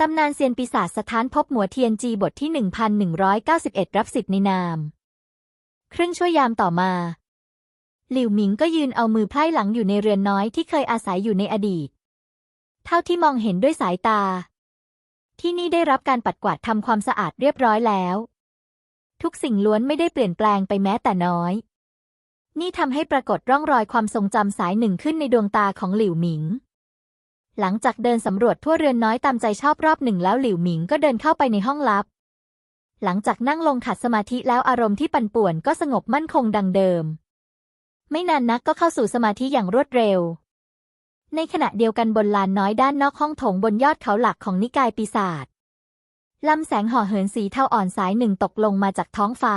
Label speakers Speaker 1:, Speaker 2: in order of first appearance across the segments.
Speaker 1: ตำนานเซียนปีศาจสถานพบหมัวเทียนจีบทที่ 1191 รับสิทธิ์ในนาม ครึ่งชั่วยามต่อมา หลิวหมิงก็ยืนเอามือไพร่หลังอยู่ในเรือนน้อยที่เคยอาศัยอยู่ในอดีต เท่าที่มองเห็นด้วยสายตา ที่นี่ได้รับการปัดกวาดทำความสะอาดเรียบร้อยแล้ว ทุกสิ่งล้วนไม่ได้เปลี่ยนแปลงไปแม้แต่น้อย นี่ทำให้ปรากฏร่องรอยความทรงจำสายหนึ่งขึ้นในดวงตาของหลิวหมิง หลังจากเดินสำรวจทั่วเรือนน้อยตามใจชอบรอบหนึ่งแล้วหลิวหมิงก็เดินเข้าไปในห้องลับ หลังจากนั่งลงขัดสมาธิแล้วอารมณ์ที่ปั่นป่วนก็สงบมั่นคงดังเดิม ไม่นานนักก็เข้าสู่สมาธิอย่างรวดเร็ว ในขณะเดียวกันบนลานน้อยด้านนอกห้องโถงบนยอดเขาหลักของนิกายปีศาจลำแสงห่อเหินสีเทาอ่อนสายหนึ่งตกลงมาจากท้องฟ้า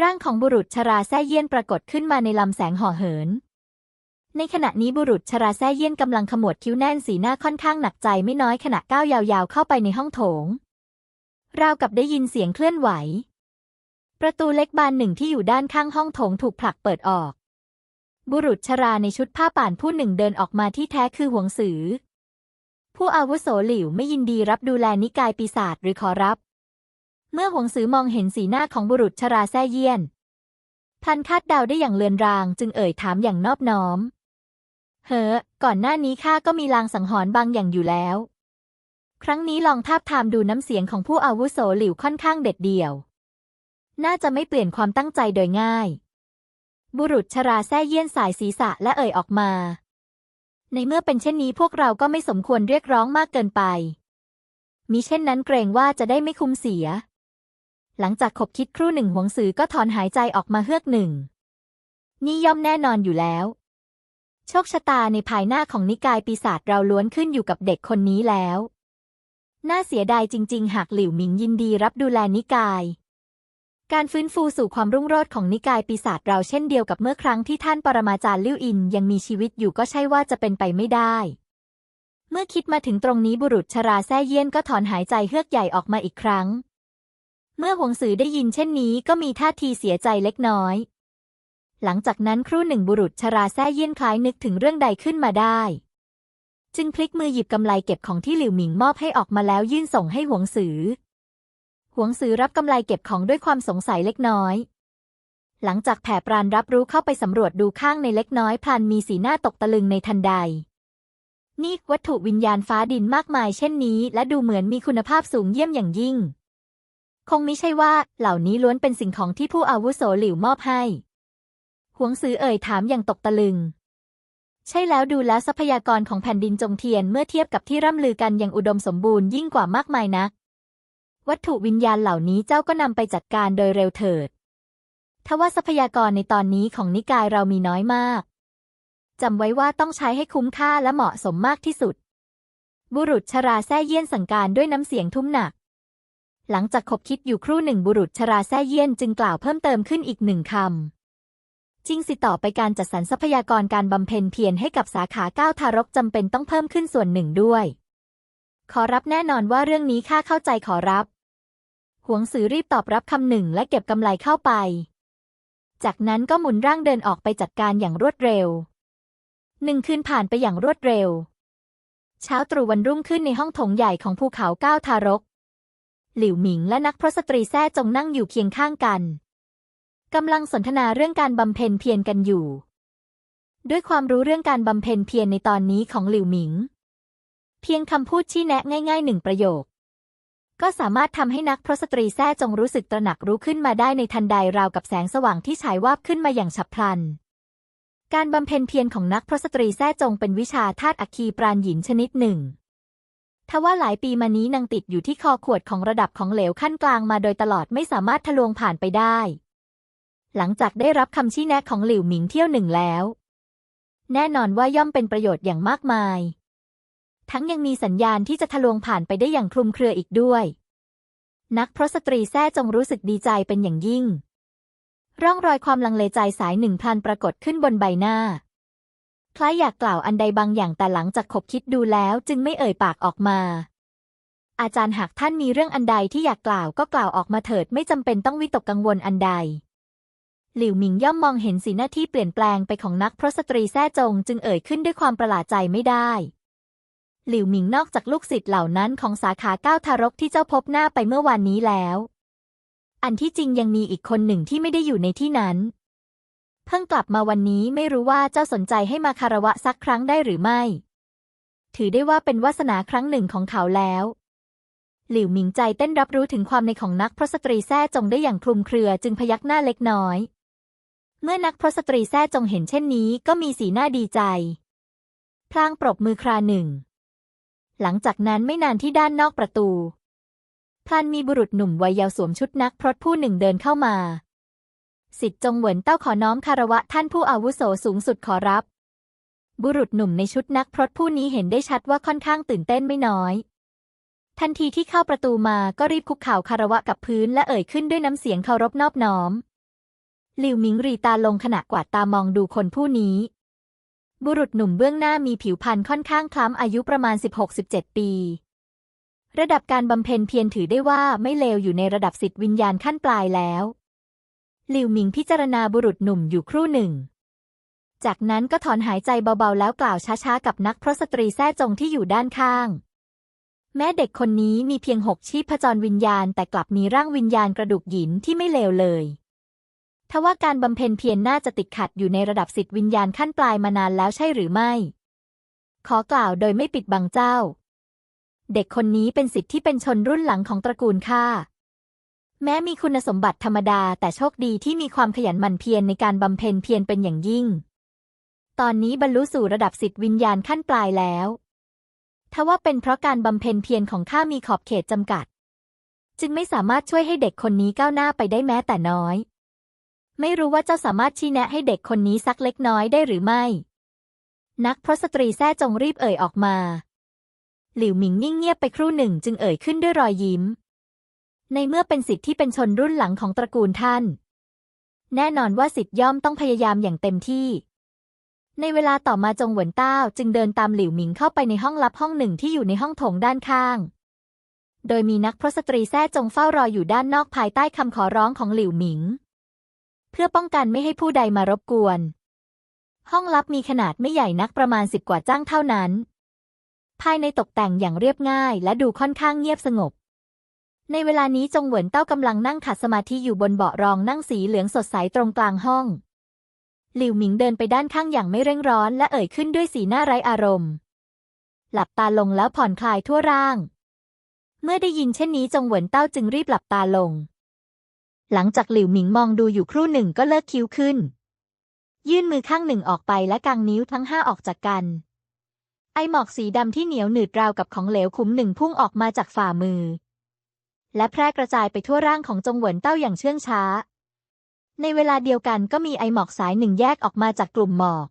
Speaker 1: ร่างของบุรุษชราแซ่เยี่ยนปรากฏขึ้นมาในลำแสงห่อเหิน ในขณะนี้บุรุษชราแซ่เยี่ยนกำลังขมวดคิ้วแน่นสีหน้าค่อนข้างหนักใจไม่น้อยขณะก้าวยาวๆเข้าไปในห้องโถง ราวกับได้ยินเสียงเคลื่อนไหว ประตูเล็กบานหนึ่งที่อยู่ด้านข้างห้องโถงถูกผลักเปิดออก บุรุษชราในชุดผ้าป่านผู้หนึ่งเดินออกมาที่แท้คือหวงสือ ผู้อาวุโสหลิวไม่ยินดีรับดูแลนิกายปีศาจหรือขอรับ เมื่อหวงสือมองเห็นสีหน้าของบุรุษชราแซ่เยี่ยน พันคาดเดาได้อย่างเลือนรางจึงเอ่ยถามอย่างนอบน้อม เฮ้อ ก่อนหน้านี้ข้าก็มีลางสังหรณ์บางอย่างอยู่แล้ว ครั้งนี้ลองทาบทามดูน้ำเสียงของผู้อาวุโสหลิวค่อนข้างเด็ดเดี่ยว น่าจะไม่เปลี่ยนความตั้งใจโดยง่าย บุรุษชราแซ่เยี่ยนสายศีรษะและเอ่ยออกมา ในเมื่อเป็นเช่นนี้พวกเราก็ไม่สมควรเรียกร้องมากเกินไป มิเช่นนั้นเกรงว่าจะได้ไม่คุ้มเสีย หลังจากขบคิดครู่หนึ่งหวงสือก็ถอนหายใจออกมาเฮือกหนึ่ง นี่ย่อมแน่นอนอยู่แล้ว โชคชะตาในภายหน้าของนิกายปีศาจเราล้วนขึ้นอยู่กับเด็กคนนี้แล้ว น่าเสียดายจริง ๆ หากหลิวหมิงยินดีรับดูแลนิกาย การฟื้นฟูสู่ความรุ่งโรจน์ของนิกายปีศาจเราเช่นเดียวกับเมื่อครั้งที่ท่านปรมาจารย์ลิ่วอินยังมีชีวิตอยู่ก็ใช่ว่าจะเป็นไปไม่ได้ เมื่อคิดมาถึงตรงนี้บุรุษชราแซ่เยี่ยนก็ถอนหายใจเฮือกใหญ่ออกมาอีกครั้ง เมื่อหวงสือได้ยินเช่นนี้ก็มีท่าทีเสียใจเล็กน้อย หลังจากนั้นครู่หนึ่งบุรุษชราแซ่เยี่ยนคล้ายนึกถึงเรื่องใดขึ้นมาได้ จึงพลิกมือหยิบกำไลเก็บของที่หลิวหมิงมอบให้ออกมาแล้วยื่นส่งให้หวงสือ หวงสือรับกำไลเก็บของด้วยความสงสัยเล็กน้อย หลังจากแผ่ปรานรับรู้เข้าไปสำรวจดูข้างในเล็กน้อยพลันมีสีหน้าตกตะลึงในทันใด นี่วัตถุวิญญาณฟ้าดินมากมายเช่นนี้ และดูเหมือนมีคุณภาพสูงเยี่ยมอย่างยิ่ง คงไม่ใช่ว่าเหล่านี้ล้วนเป็นสิ่งของที่ผู้อาวุโสหลิวมอบให้ หวงสือเอ่ยถามอย่างตกตะลึง ใช่แล้วดูแล้วทรัพยากรของแผ่นดินจงเทียนเมื่อเทียบกับที่ร่ำลือกันอย่างอุดมสมบูรณ์ยิ่งกว่ามากมายนัก วัตถุวิญญาณเหล่านี้เจ้าก็นำไปจัดการโดยเร็วเถิดทว่าทรัพยากรในตอนนี้ของนิกายเรามีน้อยมากจำไว้ว่าต้องใช้ให้คุ้มค่าและเหมาะสมมากที่สุด บุรุษชราแซ่เยี่ยนสั่งการด้วยน้ำเสียงทุ้มหนัก หลังจากคบคิดอยู่ครู่หนึ่งบุรุษชราแซ่เยี่ยนจึงกล่าวเพิ่มเติมขึ้นอีกหนึ่งคำ จริงสิต่อไปการจัดสรรทรัพยากรการบำเพ็ญเพียรให้กับสาขาก้าวทารกจำเป็นต้องเพิ่มขึ้นส่วนหนึ่งด้วย ขอรับแน่นอนว่าเรื่องนี้ข้าเข้าใจขอรับหวงสือรีบตอบรับคำหนึ่งและเก็บกำไลเข้าไป จากนั้นก็หมุนร่างเดินออกไปจัดการอย่างรวดเร็ว หนึ่งคืนผ่านไปอย่างรวดเร็ว เช้าตรู่วันรุ่งขึ้นในห้องโถงใหญ่ของภูเขาก้าวทารก หลิวหมิงและนักพรสตรีแท้จงนั่งอยู่เคียงข้างกัน กำลังสนทนาเรื่องการบำเพ็ญเพียรกันอยู่ ด้วยความรู้เรื่องการบำเพ็ญเพียรในตอนนี้ของหลิวหมิง เพียงคำพูดชี้แนะง่ายๆหนึ่งประโยค ก็สามารถทำให้นักพระสตรีแท้จงรู้สึกตระหนักรู้ขึ้นมาได้ในทันใดราวกับแสงสว่างที่ฉายวาบขึ้นมาอย่างฉับพลัน การบำเพ็ญเพียรของนักพระสตรีแท้จงเป็นวิชาธาตุอัคคีปราณหยินชนิดหนึ่งทว่าหลายปีมานี้นางติดอยู่ที่คอขวดของระดับของเหลวขั้นกลางมาโดยตลอดไม่สามารถทะลวงผ่านไปได้ หลังจากได้รับคำชี้แนะของหลิวหมิงเที่ยวหนึ่งแล้ว แน่นอนว่าย่อมเป็นประโยชน์อย่างมากมาย ทั้งยังมีสัญญาณที่จะทะลวงผ่านไปได้อย่างคลุมเครืออีกด้วย นักพรสตรีแท้จงรู้สึกดีใจเป็นอย่างยิ่ง ร่องรอยความลังเลใจสายหนึ่งพลันปรากฏขึ้นบนใบหน้า คล้ายอยากกล่าวอันใดบางอย่างแต่หลังจากคบคิดดูแล้วจึงไม่เอ่ยปากออกมาอาจารย์หากท่านมีเรื่องอันใดที่อยากกล่าวก็กล่าวออกมาเถิดไม่จำเป็นต้องวิตกกังวลอันใด หลิวหมิงย่อมมองเห็นสีหน้าที่เปลี่ยนแปลงไปของนักพระสตรีแท้จงจึงเอ่ยขึ้นด้วยความประหลาดใจไม่ได้ หลิวหมิงนอกจากลูกศิษย์เหล่านั้นของสาขาเก้าทารกที่เจ้าพบหน้าไปเมื่อวานนี้แล้ว อันที่จริงยังมีอีกคนหนึ่งที่ไม่ได้อยู่ในที่นั้น เพิ่งกลับมาวันนี้ไม่รู้ว่าเจ้าสนใจให้มาคารวะสักครั้งได้หรือไม่ ถือได้ว่าเป็นวาสนาครั้งหนึ่งของเขาแล้วหลิวหมิงใจเต้นรับรู้ถึงความในของนักพระสตรีแท้จงได้อย่างคลุมเครือจึงพยักหน้าเล็กน้อย เมื่อนักพระสตรีแท้จงเห็นเช่นนี้ก็มีสีหน้าดีใจ พลางปรบมือคราหนึ่ง หลังจากนั้นไม่นานที่ด้านนอกประตูพลันมีบุรุษหนุ่มวัยเยาว์สวมชุดนักพรตผู้หนึ่งเดินเข้ามา สิทธิ์จงเหวินเต้าขอน้อมคารวะท่านผู้อาวุโสสูงสุดขอรับ บุรุษหนุ่มในชุดนักพรตผู้นี้เห็นได้ชัดว่าค่อนข้างตื่นเต้นไม่น้อย ทันทีที่เข้าประตูมาก็รีบคุกเข่าคารวะกับพื้นและเอ่ยขึ้นด้วยน้ำเสียงเคารพนอบน้อม ลิวหมิงรีตาลงขณะกวาดตามองดูคนผู้นี้ บุรุษหนุ่มเบื้องหน้ามีผิวพรรณค่อนข้างคล้ำอายุประมาณ 16-17 ปี ระดับการบำเพ็ญเพียรถือได้ว่าไม่เลวอยู่ในระดับสิทธิวิญญาณขั้นปลายแล้วหลิวหมิงพิจารณาบุรุษหนุ่มอยู่ครู่หนึ่ง จากนั้นก็ถอนหายใจเบาๆ แล้วกล่าวช้าๆ กับนักพระสตรีแท้จงที่อยู่ด้านข้าง แม้เด็กคนนี้มีเพียงหกชีพจรวิญญาณ แต่กลับมีร่างวิญญาณกระดูกหินที่ไม่เลวเลย ทว่าการบำเพ็ญเพียรน่าจะติดขัดอยู่ในระดับสิทธิวิญญาณขั้นปลายมานานแล้วใช่หรือไม่ ขอกล่าวโดยไม่ปิดบังเจ้า เด็กคนนี้เป็นสิทธิที่เป็นชนรุ่นหลังของตระกูลข้าแม้มีคุณสมบัติธรรมดาแต่โชคดีที่มีความขยันหมั่นเพียรในการบำเพ็ญเพียรเป็นอย่างยิ่ง ตอนนี้บรรลุสู่ระดับสิทธิวิญญาณขั้นปลายแล้วทว่าเป็นเพราะการบำเพ็ญเพียรของข้ามีขอบเขตจำกัด จึงไม่สามารถช่วยให้เด็กคนนี้ก้าวหน้าไปได้แม้แต่น้อย ไม่รู้ว่าเจ้าสามารถชี้แนะให้เด็กคนนี้สักเล็กน้อยได้หรือไม่ นักพระสตรีแท้จงรีบเอ่ยออกมา หลิวหมิงนิ่งเงียบไปครู่หนึ่งจึงเอ่ยขึ้นด้วยรอยยิ้ม ในเมื่อเป็นสิทธิ์ที่เป็นชนรุ่นหลังของตระกูลท่าน แน่นอนว่าสิทธิ์ย่อมต้องพยายามอย่างเต็มที่ ในเวลาต่อมาจงเหวินต้าจึงเดินตามหลิวหมิงเข้าไปในห้องลับห้องหนึ่งที่อยู่ในห้องโถงด้านข้าง โดยมีนักพระสตรีแท้จงเฝ้ารออยู่ด้านนอกภายใต้คำขอร้องของหลิวหมิง เพื่อป้องกันไม่ให้ผู้ใดมารบกวน ห้องลับมีขนาดไม่ใหญ่นักประมาณสิบกว่าจ้างเท่านั้น ภายในตกแต่งอย่างเรียบง่ายและดูค่อนข้างเงียบสงบ ในเวลานี้จงเหวินเต้ากำลังนั่งขัดสมาธิอยู่บนเบาะรองนั่งสีเหลืองสดใสตรงกลางห้อง หลิวหมิงเดินไปด้านข้างอย่างไม่เร่งร้อนและเอ่ยขึ้นด้วยสีหน้าไร้อารมณ์ หลับตาลงแล้วผ่อนคลายทั่วร่าง เมื่อได้ยินเช่นนี้จงเหวินเต้าจึงรีบหลับตาลง หลังจากหลิวหมิงมองดูอยู่ครู่หนึ่งก็เลิกคิ้วขึ้น ยื่นมือข้างหนึ่งออกไปและกางนิ้วทั้งห้าออกจากกัน ไอหมอกสีดำที่เหนียวหนืดราวกับของเหลวขุมหนึ่งพุ่งออกมาจากฝ่ามือ และแพร่กระจายไปทั่วร่างของจงเหวินเต้าอย่างเชื่องช้า ในเวลาเดียวกันก็มีไอหมอกสายหนึ่งแยกออกมาจากกลุ่มหมอก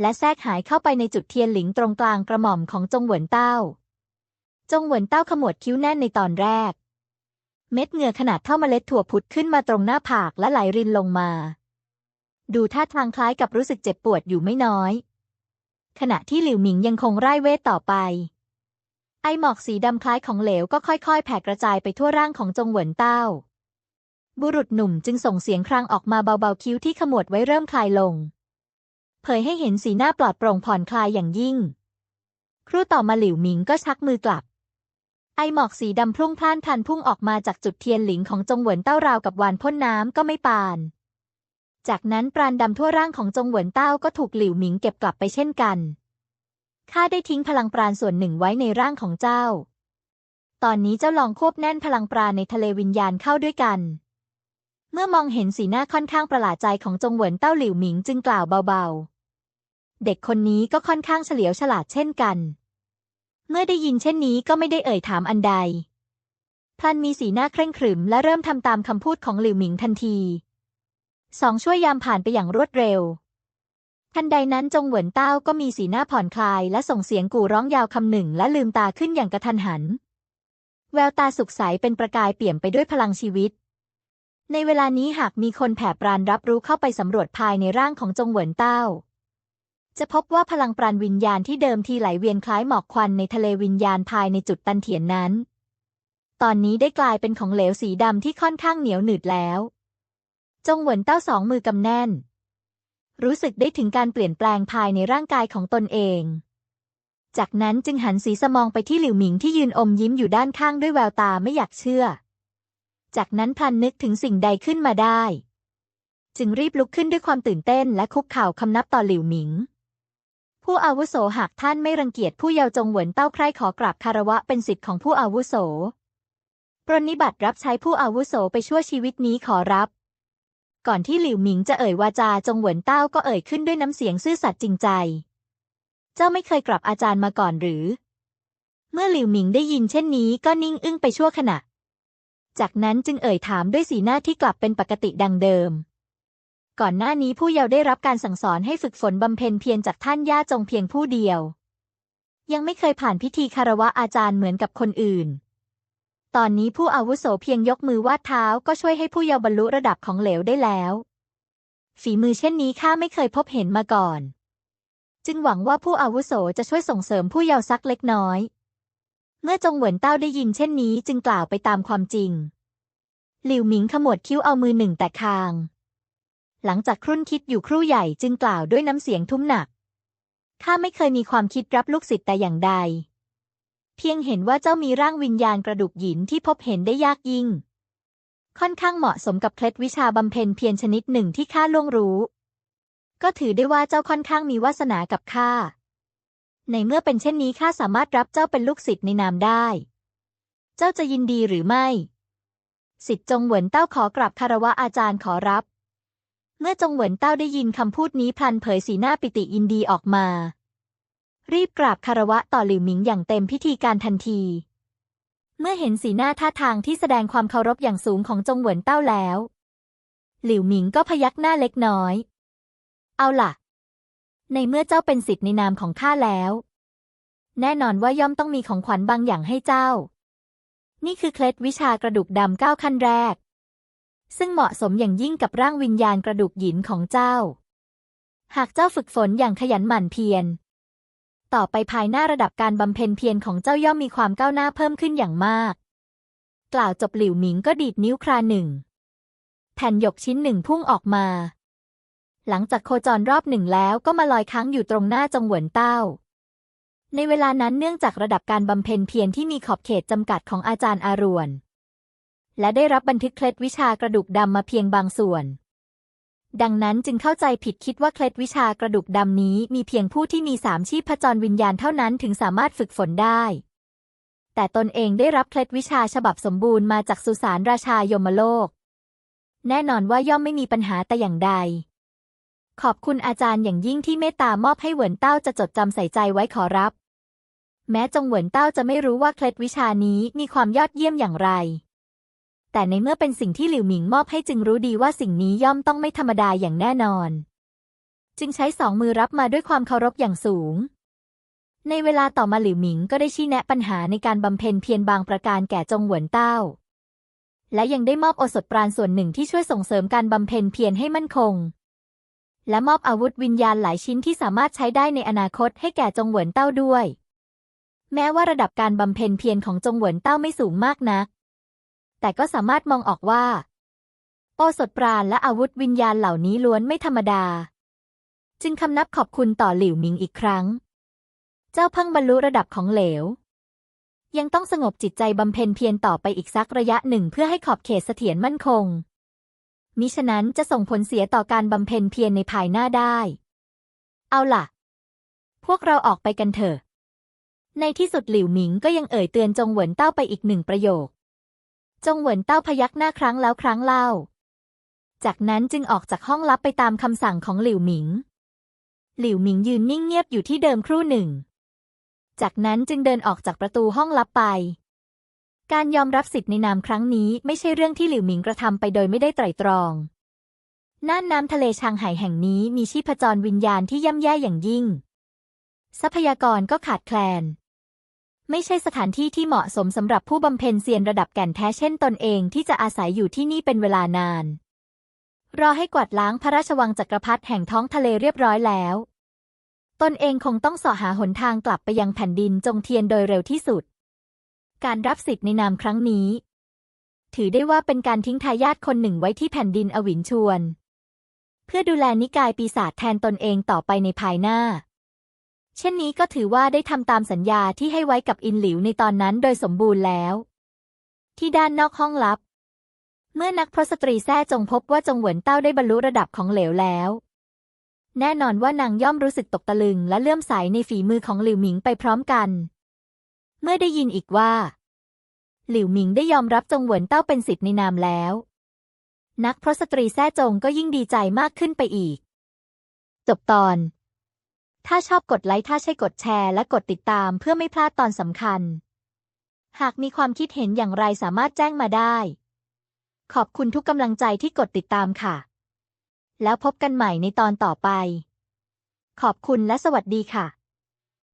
Speaker 1: และแทรกหายเข้าไปในจุดเทียนหลิงตรงกลางกระหม่อมของจงเหวินเต้า จงเหวินเต้าขมวดคิ้วแน่นในตอนแรก เม็ดเหงื่อขนาดเท่าเมล็ดถั่วผุดขึ้นมาตรงหน้าผากและไหลรินลงมา ดูท่าทางคล้ายกับรู้สึกเจ็บปวดอยู่ไม่น้อย ขณะที่หลิวหมิงยังคงไร้เวทต่อไป ไอหมอกสีดำคล้ายของเหลวก็ค่อยๆ แผ่กระจายไปทั่วร่างของจงเหวินเต้า บุรุษหนุ่มจึงส่งเสียงครางออกมาเบาๆคิ้วที่ขมวดไว้เริ่มคลายลง เผยให้เห็นสีหน้าปลอดโปร่งผ่อนคลายอย่างยิ่ง ครู่ต่อมาหลิวหมิงก็ชักมือกลับ ไอหมอกสีดำพรุ่งพล่านพันพุ่งออกมาจากจุดเทียนหลิงของจงเหวินเต้าราวกับวานพ่นน้ำก็ไม่ปาน จากนั้นปราณดำทั่วร่างของจงเหวินเต้าก็ถูกหลิวหมิงเก็บกลับไปเช่นกัน ข้าได้ทิ้งพลังปราณส่วนหนึ่งไว้ในร่างของเจ้า ตอนนี้เจ้าลองควบแน่นพลังปราณในทะเลวิญญาณเข้าด้วยกัน เมื่อมองเห็นสีหน้าค่อนข้างประหลาดใจของจงเหวินเต้าหลิวหมิงจึงกล่าวเบาๆ เด็กคนนี้ก็ค่อนข้างเฉลียวฉลาดเช่นกัน เมื่อได้ยินเช่นนี้ก็ไม่ได้เอ่ยถามอันใด พลันมีสีหน้าเคร่งขรึมและเริ่มทำตามคำพูดของหลิวหมิงทันที สองช่วยยามผ่านไปอย่างรวดเร็ว ทันใดนั้นจงเหวินเต้าก็มีสีหน้าผ่อนคลายและส่งเสียงกู่ร้องยาวคำหนึ่งและลืมตาขึ้นอย่างกระทันหัน แววตาสุขใสเป็นประกายเปี่ยมไปด้วยพลังชีวิต ในเวลานี้หากมีคนแผ่ปรานรับรู้เข้าไปสำรวจภายในร่างของจงเหวินเต้า จะพบว่าพลังปราณวิญญาณที่เดิมทีไหลเวียนคล้ายหมอกควันในทะเลวิญญาณภายในจุดตันเถียนนั้น ตอนนี้ได้กลายเป็นของเหลวสีดำที่ค่อนข้างเหนียวหนืดแล้ว จงเหวินเต้าสองมือกำแน่น รู้สึกได้ถึงการเปลี่ยนแปลงภายในร่างกายของตนเอง จากนั้นจึงหันสีสมองไปที่หลิวหมิงที่ยืนอมยิ้มอยู่ด้านข้างด้วยแววตาไม่อยากเชื่อ จากนั้นพลันนึกถึงสิ่งใดขึ้นมาได้ จึงรีบลุกขึ้นด้วยความตื่นเต้นและคุกเข่าคำนับต่อหลิวหมิง ผู้อาวุโสหากท่านไม่รังเกียจผู้เยาว์จงเหวินเต้าใคร่ขอกราบคารวะเป็นสิทธิ์ของผู้อาวุโส ปรนนิบัติรับใช้ผู้อาวุโสไปชั่วชีวิตนี้ขอรับ ก่อนที่หลิวหมิงจะเอ่ยวาจาจงเหวินเต้าก็เอ่ยขึ้นด้วยน้ำเสียงซื่อสัตย์จริงใจ เจ้าไม่เคยกลับอาจารย์มาก่อนหรือ เมื่อหลิวหมิงได้ยินเช่นนี้ก็นิ่งอึ้งไปชั่วขณะ จากนั้นจึงเอ่ยถามด้วยสีหน้าที่กลับเป็นปกติดังเดิม ก่อนหน้านี้ผู้เยาว์ได้รับการสั่งสอนให้ฝึกฝนบำเพ็ญเพียรจากท่านย่าจงเพียงผู้เดียว ยังไม่เคยผ่านพิธีคารวะอาจารย์เหมือนกับคนอื่น ตอนนี้ผู้อาวุโสเพียงยกมือวาดเท้าก็ช่วยให้ผู้เยาว์บรรลุระดับของเหลวได้แล้ว ฝีมือเช่นนี้ข้าไม่เคยพบเห็นมาก่อน จึงหวังว่าผู้อาวุโสจะช่วยส่งเสริมผู้เยาว์สักเล็กน้อย เมื่อจงเหวินเต้าได้ยินเช่นนี้จึงกล่าวไปตามความจริง หลิวหมิงขมวดคิ้วเอามือหนึ่งแต่คาง หลังจากครุ่นคิดอยู่ครู่ใหญ่จึงกล่าวด้วยน้ำเสียงทุ้มหนัก ข้าไม่เคยมีความคิดรับลูกศิษย์แต่อย่างใด เพียงเห็นว่าเจ้ามีร่างวิญญาณกระดูกหยินที่พบเห็นได้ยากยิ่ง ค่อนข้างเหมาะสมกับเคล็ดวิชาบำเพ็ญเพียรชนิดหนึ่งที่ข้าล่วงรู้ ก็ถือได้ว่าเจ้าค่อนข้างมีวาสนากับข้า ในเมื่อเป็นเช่นนี้ข้าสามารถรับเจ้าเป็นลูกศิษย์ในนามได้ เจ้าจะยินดีหรือไม่ สิทธิ์จงเหวินเต้าขอกราบคารวะอาจารย์ขอรับ เมื่อจงเหวินเต้าได้ยินคำพูดนี้พลันเผยสีหน้าปิติยินดีออกมา รีบกราบคารวะต่อหลิวหมิงอย่างเต็มพิธีการทันที เมื่อเห็นสีหน้าท่าทางที่แสดงความเคารพอย่างสูงของจงเหวินเต้าแล้ว หลิวหมิงก็พยักหน้าเล็กน้อย เอาล่ะ ในเมื่อเจ้าเป็นสิทธิ์ในนามของข้าแล้ว แน่นอนว่าย่อมต้องมีของขวัญบางอย่างให้เจ้า นี่คือเคล็ดวิชากระดูกดำเก้าขั้นแรก ซึ่งเหมาะสมอย่างยิ่งกับร่างวิญญาณกระดูกหยินของเจ้า หากเจ้าฝึกฝนอย่างขยันหมั่นเพียร ต่อไปภายหน้าระดับการบำเพ็ญเพียรของเจ้าย่อมมีความก้าวหน้าเพิ่มขึ้นอย่างมาก กล่าวจบหลิวหมิงก็ดีดนิ้วคราหนึ่ง แผ่นหยกชิ้นหนึ่งพุ่งออกมา หลังจากโคจรรอบหนึ่งแล้วก็มาลอยค้างอยู่ตรงหน้าจงหวนเต้าในเวลานั้นเนื่องจากระดับการบำเพ็ญเพียรที่มีขอบเขตจำกัดของอาจารย์อารวน และได้รับบันทึกเคล็ดวิชากระดูกดำมาเพียงบางส่วน ดังนั้นจึงเข้าใจผิดคิดว่าเคล็ดวิชากระดูกดำนี้มีเพียงผู้ที่มีสามชีพจรวิญญาณเท่านั้นถึงสามารถฝึกฝนได้ แต่ตนเองได้รับเคล็ดวิชาฉบับสมบูรณ์มาจากสุสานราชายมโลก แน่นอนว่าย่อมไม่มีปัญหาแต่อย่างใด ขอบคุณอาจารย์อย่างยิ่งที่เมตตามอบให้เหวินเต้าจะจดจำใส่ใจไว้ขอรับ แม้จงเหวินเต้าจะไม่รู้ว่าเคล็ดวิชานี้มีความยอดเยี่ยมอย่างไร แต่ในเมื่อเป็นสิ่งที่หลิวหมิงมอบให้จึงรู้ดีว่าสิ่งนี้ย่อมต้องไม่ธรรมดาอย่างแน่นอน จึงใช้สองมือรับมาด้วยความเคารพอย่างสูง ในเวลาต่อมาหลิวหมิงก็ได้ชี้แนะปัญหาในการบำเพ็ญเพียรบางประการแก่จงหวนเต้า และยังได้มอบโอสถปราณส่วนหนึ่งที่ช่วยส่งเสริมการบำเพ็ญเพียรให้มั่นคง และมอบอาวุธวิญญาณหลายชิ้นที่สามารถใช้ได้ในอนาคตให้แก่จงหวนเต้าด้วย แม้ว่าระดับการบำเพ็ญเพียรของจงหวนเต้าไม่สูงมากนัก แต่ก็สามารถมองออกว่า โอสถปราณและอาวุธวิญญาณเหล่านี้ล้วนไม่ธรรมดา จึงคำนับขอบคุณต่อหลิวหมิงอีกครั้ง เจ้าพิ่งบรรลุระดับของเหลว ยังต้องสงบจิตใจบำเพ็ญเพียรต่อไปอีกสักระยะหนึ่งเพื่อให้ขอบเขตเสถียรมั่นคง มิฉะนั้นจะส่งผลเสียต่อการบำเพ็ญเพียรในภายหน้าได้ เอาล่ะ พวกเราออกไปกันเถอะในที่สุดหลิวหมิงก็ยังเอ่ยเตือนจงเหวินเต้าไปอีกหนึ่งประโยค จงเหวินเต้าพยักหน้าครั้งแล้วครั้งเล่า จากนั้นจึงออกจากห้องลับไปตามคำสั่งของหลิวหมิง หลิวหมิงยืนนิ่งเงียบอยู่ที่เดิมครู่หนึ่ง จากนั้นจึงเดินออกจากประตูห้องลับไป การยอมรับสิทธิ์ในนามครั้งนี้ไม่ใช่เรื่องที่หลิวหมิงกระทำไปโดยไม่ได้ไตร่ตรอง น่านน้ำทะเลชางไห่แห่งนี้มีชีพจรวิญญาณที่ย่ำแย่อย่างยิ่ง ทรัพยากรก็ขาดแคลน ไม่ใช่สถานที่ที่เหมาะสมสำหรับผู้บำเพ็ญเซียนระดับแก่นแท้เช่นตนเองที่จะอาศัยอยู่ที่นี่เป็นเวลานาน รอให้กวาดล้างพระราชวังจักรพรรดิแห่งท้องทะเลเรียบร้อยแล้ว ตนเองคงต้องเสาะหาหนทางกลับไปยังแผ่นดินจงเทียนโดยเร็วที่สุด การรับสิทธิ์ในนามครั้งนี้ ถือได้ว่าเป็นการทิ้งทายาทคนหนึ่งไว้ที่แผ่นดินอวินชวน เพื่อดูแลนิกายปีศาจแทนตนเองต่อไปในภายหน้า เช่นนี้ก็ถือว่าได้ทำตามสัญญาที่ให้ไว้กับอินหลิวในตอนนั้นโดยสมบูรณ์แล้ว ที่ด้านนอกห้องลับ เมื่อนักพรสตรีแท้จงพบว่าจงเหวินเต้าได้บรรลุระดับของเหลวแล้ว แน่นอนว่านางย่อมรู้สึกตกตะลึงและเลื่อมใสในฝีมือของหลิวหมิงไปพร้อมกัน เมื่อได้ยินอีกว่า หลิวหมิงได้ยอมรับจงเหวินเต้าเป็นสิทธิ์ในนามแล้ว นักพรสตรีแท้จงก็ยิ่งดีใจมากขึ้นไปอีก จบตอน ถ้าชอบกดไลค์ถ้าใช่กดแชร์และกดติดตามเพื่อไม่พลาดตอนสำคัญ หากมีความคิดเห็นอย่างไรสามารถแจ้งมาได้ ขอบคุณทุกกำลังใจที่กดติดตามค่ะ แล้วพบกันใหม่ในตอนต่อไป ขอบคุณและสวัสดีค่ะ